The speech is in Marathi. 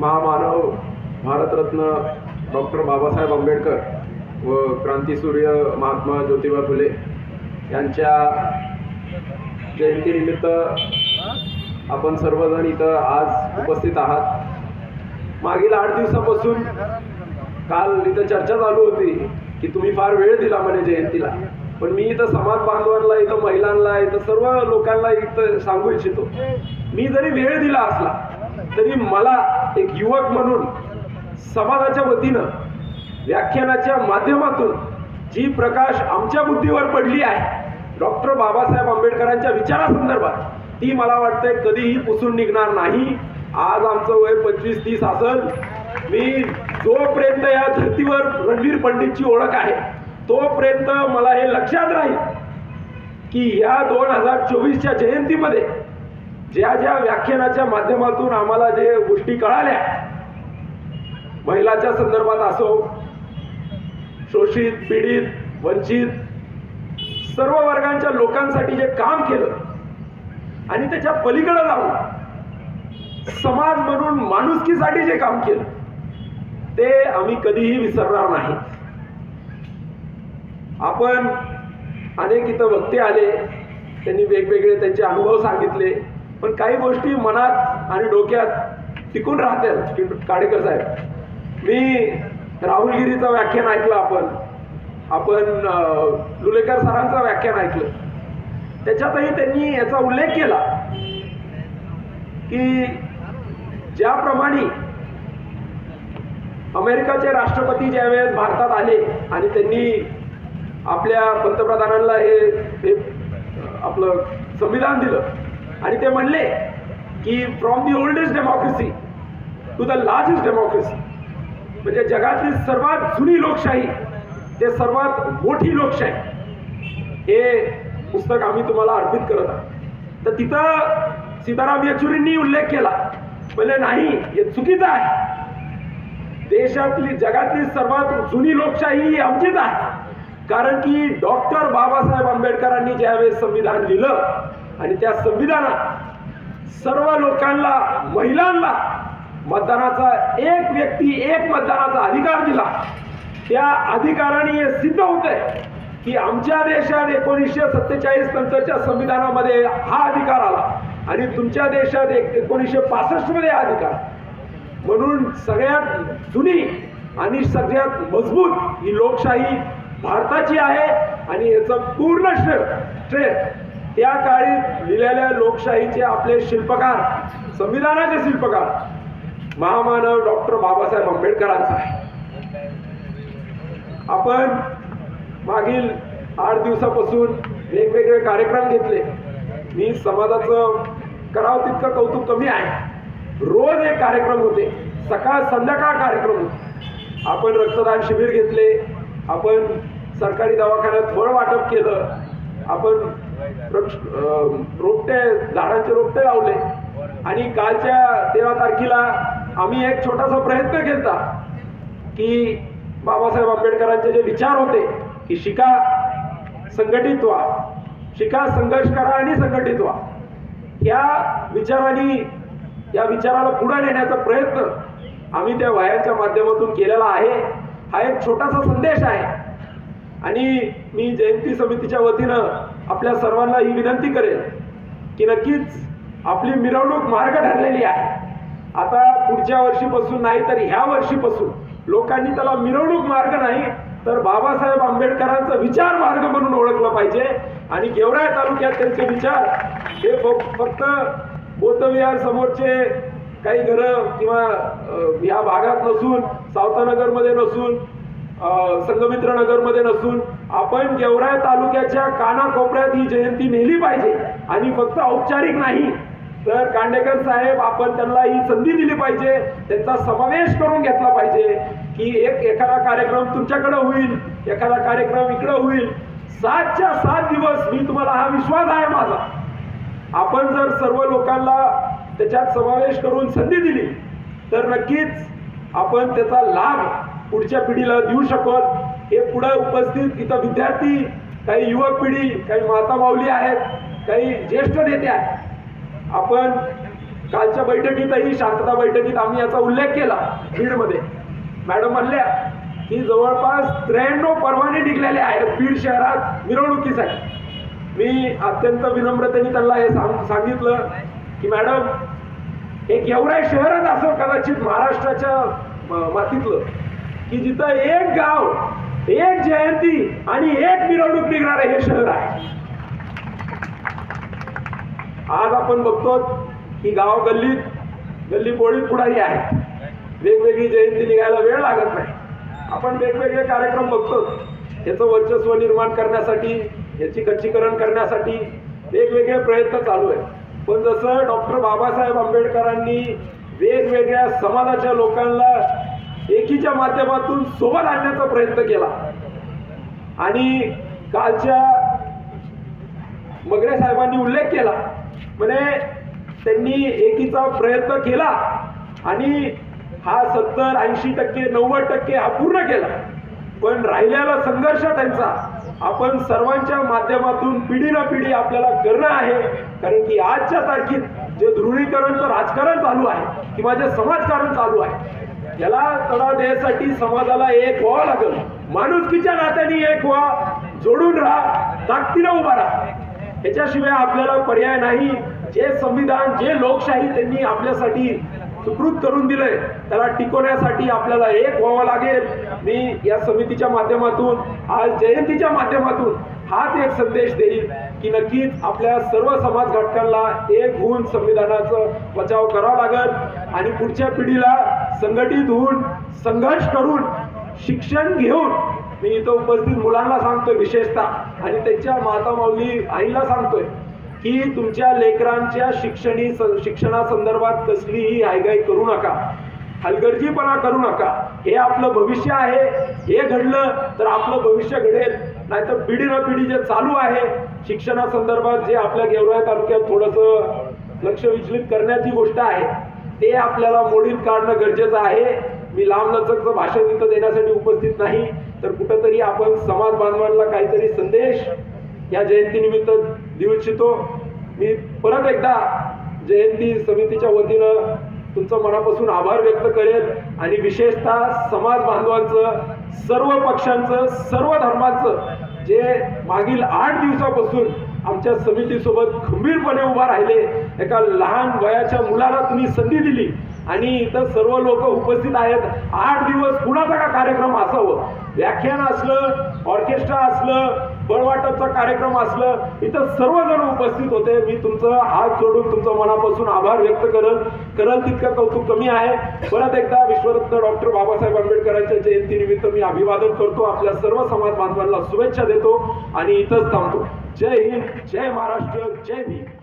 महामानव भारतरत्न डॉक्टर बाबासाहेब आंबेडकर व क्रांतीसूर्य महात्मा ज्योतिबा फुले यांच्या जयंतीनिमित्त आपण सर्वजण इथं आज उपस्थित आहात. मागील आठ दिवसापासून काल इथं चर्चा चालू होती की तुम्ही फार वेळ दिला म्हणे जयंतीला. पण मी इथं समाज बांधवांना इथं महिलांना इथं सर्व लोकांना इथं सांगू इच्छितो. मी जरी वेळ दिला असला तरी मला एक युवक म्हणून समाजाच्या वतीनं व्याख्यानाच्या माध्यमातून जी प्रकाश आमच्या बुद्धीवर पडली आहे डॉक्टर बाबासाहेब आंबेडकरांच्या विचारासंदर्भात ती मला वाटतंय कधीही पुसून निघणार नाही. आज आमचं वय पंचवीस तीस असल मी जोपर्यंत या धर्तीवर रणवीर पंडितची ओळख आहे तोपर्यंत मला हे लक्षात राहील की या दोन हजार चोवीसच्या जयंतीमध्ये ज्या ज्या व्याख्यानाच्या माध्यमातून आम्हाला जे गोष्टी कळाल्या महिलाच्या संदर्भात असो शोषित पीडित वंचित सर्व वर्गांच्या लोकांसाठी जे काम केलं आणि त्याच्या पलीकडे जाऊन समाज म्हणून माणुसकीसाठी जे काम केलं ते आम्ही कधीही विसरणार नाही. आपण अनेक इथं वक्ते आले त्यांनी वेगवेगळे त्यांचे अनुभव सांगितले. पण काही गोष्टी मनात आणि डोक्यात टिकून राहतात की काडेकर साहेब मी राहुलगिरीचं व्याख्यान ऐकलं आपण. आपण लुलेकर सरांचं व्याख्यान ऐकलं. त्याच्यातही त्यांनी याचा उल्लेख केला की ज्याप्रमाणे अमेरिकाचे राष्ट्रपती ज्यावेळेस भारतात आले आणि त्यांनी आपल्या पंतप्रधानांना हे हे आपलं संविधान दिलं आणि ते म्हणले की from the oldest democracy to the largest democracy म्हणजे जगातली सर्वात जुनी लोकशाही ते सर्वात मोठी लोकशाही हे पुस्तक आम्ही तुम्हाला अर्पित करत आहोत. तर तिथं सीताराम येचुरींनी उल्लेख केला. म्हणजे नाही हे चुकीचं आहे. देशातली जगातली सर्वात जुनी लोकशाही ही आमचीच आहे. कारण की डॉक्टर बाबासाहेब आंबेडकरांनी ज्यावेळेस संविधान लिहिलं आणि त्या संविधानात सर्व लोकांना महिलांना मतदानाचा एक व्यक्ती एक मतदानाचा अधिकार दिला. त्या अधिकाराने हे सिद्ध होत आहे की आमच्या देशात एकोणीसशे सत्तेचाळीस नंतरच्या संविधानामध्ये हा अधिकार आला. आणि तुमच्या देशात एक एकोणीसशे पासष्टमध्ये हा अधिकार. म्हणून सगळ्यात जुनी आणि सगळ्यात मजबूत ही लोकशाही भारताची आहे आणि याचं पूर्ण श्रेय श्रेय त्या काळी लिहिलेल्या लोकशाहीचे आपले शिल्पकार संविधानाचे शिल्पकार महामानव डॉक्टर बाबासाहेब आंबेडकरांचा आहे. आपण मागील आठ दिवसापासून वेगवेगळे कार्यक्रम घेतले. मी समाजाचं करावं तितकं कौतुक कमी आहे. रोज एक कार्यक्रम होते. सकाळ संध्याकाळ कार्यक्रम होते. आपण रक्तदान शिबिर घेतले. आपण सरकारी दवाखान्यात फळ वाटप केलं. आपण वृक्ष रोपटे झाडांचे रोपटे लावले. आणि कालच्या तेरा तारखेला आम्ही एक छोटासा प्रयत्न केला की बाबासाहेब आंबेडकरांचे जे विचार होते की शिका संघटित व्हा शिका संघर्ष करा आणि संघटित व्हा. या विचाराने या विचाराला पुढे नेण्याचा प्रयत्न आम्ही त्या वयांच्या माध्यमातून केलेला आहे. हा एक छोटासा संदेश आहे. आणि मी जयंती समितीच्या वतीनं आपल्या सर्वांना ही विनंती करेन की नक्कीच आपली मिरवणूक मार्ग ठरलेली आहे. आता पुढच्या वर्षीपासून नाही तर ह्या वर्षीपासून लोकांनी त्याला मिरवणूक मार्ग नाही तर बाबासाहेब आंबेडकरांचा विचार मार्ग म्हणून ओळखलं पाहिजे. आणि गेवराय तालुक्यात त्यांचे विचार हे फक्त बौद्धविहार समोरचे काही घरं किंवा या ह्या भागात नसून सावतानगरमध्ये नसून अ, नसून आपण गेवराय तालुक्याच्या कानाकोपऱ्यात ही जयंती नेली पाहिजे. आणि फक्त औपचारिक नाही तर कांडेकर साहेब आपण त्यांना ही संधी दिली पाहिजे. त्यांचा समावेश करून घेतला पाहिजे की एक एखादा कार्यक्रम तुमच्याकडे होईल एखादा कार्यक्रम इकडे होईल. सातच्या सात दिवस मी तुम्हाला हा विश्वास आहे माझा. आपण जर सर्व लोकांना त्याच्यात समावेश करून संधी दिली तर नक्कीच आपण त्याचा लाभ पुढच्या पिढीला देऊ शकत. हे पुढे उपस्थित इथं विद्यार्थी काही युवक पिढी काही माता माऊली आहेत काही ज्येष्ठ नेते आहेत. आपण कालच्या बैठकीतही शांतता बैठकीत आम्ही याचा उल्लेख केला बीडमध्ये. मॅडम म्हणल्या की जवळपास त्र्याण्णव परवाने निघलेले आहेत बीड शहरात मिरवणुकीसाठी. मी अत्यंत विनम्रतेने त्यांना हे सांग सांगितलं की मॅडम एक एवढं शहरच असं कदाचित महाराष्ट्राच्या म- मातीतलं. की जिथं एक गाव एक जयंती आणि एक मिरवणूक निघणारं हे शहर आहे. आज आपण बघतो की गाव गल्लीत गल्ली बोळीत पुढारी आहे. वेगवेगळी जयंती निघायला वेळ लागत नाही. आपण वेगवेगळे कार्यक्रम बघतो. याचं वर्चस्व निर्माण करण्यासाठी याची खच्चीकरण करण्यासाठी वेगवेगळे प्रयत्न चालू आहेत. पण जसं डॉक्टर बाबासाहेब आंबेडकरांनी वेगवेगळ्या समाजाच्या लोकांना एकीच्या माध्यमातून सोबत आणण्याचा प्रयत्न केला. आणि कालच्या मगरे साहेबांनी उल्लेख केला. म्हणे त्यांनी एकीचा प्रयत्न केला आणि हा सत्तर ऐंशी टक्के नव्वद टक्के हा पूर्ण केला. पण राहिलेला संघर्ष त्यांचा. आपण सर्वांच्या माध्यमातून पिढी ना पिढी आपल्याला करणं आहे. कारण की आजच्या तारखेत जे ध्रुवीकरणचं राजकारण चालू आहे किंवा जे समाजकारण चालू आहे याला तडा देण्यासाठी समाजाला एक व्हावं लागेल. माणुसकीच्या नात्याने एक व्हा जोडून राहा ताकदीनं उभा राहा. याच्याशिवाय आपल्याला पर्याय नाही. जे संविधान जे लोकशाही त्यांनी आपल्यासाठी सुकृत करून दिलंय त्याला टिकवण्यासाठी आपल्याला एक व्हावं लागेल. मी या समितीच्या माध्यमातून आज जयंतीच्या माध्यमातून हाच एक संदेश देईल की नक्कीच आपल्या सर्व समाज घटकांना एक होऊन संविधानाचं बचाव करावा लागेल. आणि पुढच्या पिढीला संघटित होऊन संघर्ष करून शिक्षण घेऊन मी इथं उपस्थित मुलांना सांगतोय विशेषतः आणि त्यांच्या माता माऊली आईला सांगतोय की तुमच्या लेकरांच्या शिक्षणी शिक्षणासंदर्भात कसलीही हायगाई करू नका हलगर्जीपणा करू नका. हे आपलं भविष्य आहे हे घडलं तर आपलं भविष्य घडेल. नाहीतर पिढी न पिढी जे चालू आहे शिक्षणासंदर्भात जे आपल्या गेवराई तालुक्यात थोडंसं लक्ष विचलित करण्याची गोष्ट आहे ते आपल्याला मोडीत काढणं गरजेचं आहे. मी लांब भाषण इथं देण्यासाठी उपस्थित नाही. तर कुठंतरी आपण समाज बांधवांना काहीतरी संदेश या जयंतीनिमित्त देऊ इच्छितो. मी परत एकदा जयंती समितीच्या वतीनं तुमचं मनापासून आभार व्यक्त करेल आणि विशेषतः समाज बांधवांचं सर्व पक्षांचं सर्व धर्मांचं जे मागील आठ दिवसापासून आमच्या समितीसोबत खंबीरपणे उभा राहिले. एका लहान वयाच्या मुलाला तुम्ही संधी दिली. आणि इथं सर्व लोक उपस्थित आहेत. आठ दिवस कुणाचा का कार्यक्रम असावं? व्याख्यान असलं ऑर्केस्ट्रा असलं बळवाटपचा कार्यक्रम असलं इथं सर्वजण उपस्थित होते. मी तुमचं हात जोडून तुमचं मनापासून आभार व्यक्त करल करल तितकं कौतुक कमी आहे. परत एकदा विश्वरत्न डॉक्टर बाबासाहेब आंबेडकरांच्या जयंतीनिमित्त मी अभिवादन करतो. आपल्या सर्व समाज बांधवांना शुभेच्छा देतो आणि इथंच थांबतो. जय हिंद जय महाराष्ट्र जय भीम.